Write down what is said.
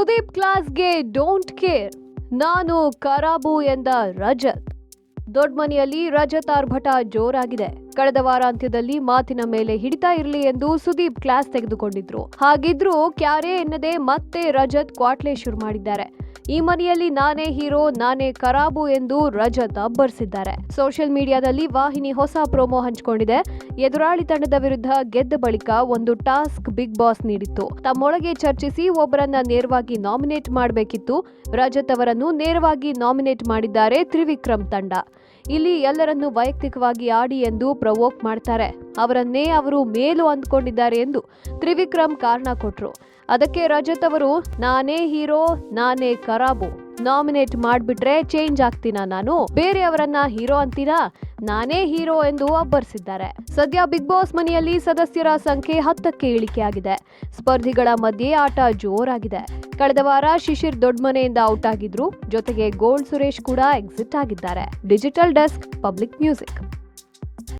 ಸುದೀಪ್ ಕ್ಲಾಸ್ಗೆ don't care ನಾನು ಕರಾಬು ಎಂದ ರಜತ್. ದೊಡ್ಡ ಮನೆಯಲ್ಲಿ ರಜತ್ ಆರ್ಭಟ ಜೋರಾಗಿದೆ. ಕಳೆದ ವಾರಾಂತ್ಯದಲ್ಲಿ ಮಾತಿನ ಮೇಲೆ ಹಿಡಿತಾ ಇರಲಿ ಎಂದು ಸುದೀಪ್ ಕ್ಲಾಸ್ ತೆಗೆದುಕೊಂಡಿದ್ರು. ಹಾಗಿದ್ರೂ ಕ್ಯಾರೆ ಎನ್ನದೆ ಮತ್ತೆ ರಜತ್ ಕ್ವಾಟ್ಲೆ ಶುರು ಮಾಡಿದ್ದಾರೆ. ಈ ಮನೆಯಲ್ಲಿ ನಾನೇ ಹೀರೋ, ನಾನೇ ಕರಾಬು ಎಂದು ರಜತ್ ಅಬ್ಬರಿಸಿದ್ದಾರೆ. ಸೋಷಿಯಲ್ ಮೀಡಿಯಾದಲ್ಲಿ ವಾಹಿನಿ ಹೊಸ ಪ್ರೋಮೋ ಹಂಚಿಕೊಂಡಿದೆ. ಎದುರಾಳಿ ತಂಡದ ವಿರುದ್ಧ ಗೆದ್ದ ಬಳಿಕ ಒಂದು ಟಾಸ್ಕ್ ಬಿಗ್ ಬಾಸ್ ನೀಡಿತ್ತು. ತಮ್ಮೊಳಗೆ ಚರ್ಚಿಸಿ ಒಬ್ಬರನ್ನ ನೇರವಾಗಿ ನಾಮಿನೇಟ್ ಮಾಡಬೇಕಿತ್ತು. ರಜತ್ ಅವರನ್ನು ನೇರವಾಗಿ ನಾಮಿನೇಟ್ ಮಾಡಿದ್ದಾರೆ ತ್ರಿವಿಕ್ರಮ್ ತಂಡ. ಇಲ್ಲಿ ಎಲ್ಲರನ್ನು ವೈಯಕ್ತಿಕವಾಗಿ ಆಡಿ ಎಂದು ಪ್ರವೋಕ್ ಮಾಡ್ತಾರೆ. ಅವರನ್ನೇ ಅವರು ಮೇಲು ಅಂದ್ಕೊಂಡಿದ್ದಾರೆ ಎಂದು ತ್ರಿವಿಕ್ರಮ್ ಕಾರಣ ಕೊಟ್ರು. ಅದಕ್ಕೆ ರಜತ್ ಅವರು, ನಾನೇ ಹೀರೋ, ನಾನೇ ಕರಾಬು. ನಾಮಿನೇಟ್ ಮಾಡಿಬಿಟ್ರೆ ಚೇಂಜ್ ಆಗ್ತೀನ ನಾನು? ಬೇರೆಯವರನ್ನ ಹೀರೋ ಅಂತೀರಾ? ನಾನೇ ಹೀರೋ ಎಂದು ಅಬ್ಬರಿಸಿದ್ದಾರೆ. ಸದ್ಯ ಬಿಗ್ ಬಾಸ್ ಮನೆಯಲ್ಲಿ ಸದಸ್ಯರ ಸಂಖ್ಯೆ ಹತ್ತಕ್ಕೆ ಇಳಿಕೆಯಾಗಿದೆ. ಸ್ಪರ್ಧಿಗಳ ಮಧ್ಯೆ ಆಟ ಜೋರಾಗಿದೆ. ಕಳೆದ ವಾರ ಶಿಶಿರ್ ದೊಡ್ಡಮನೆಯಿಂದ ಔಟ್ ಆಗಿದ್ರು. ಜೊತೆಗೆ ಗೋಲ್ಡ್ ಸುರೇಶ್ ಕೂಡ ಎಕ್ಸಿಟ್ ಆಗಿದ್ದಾರೆ. Digital desk, public music.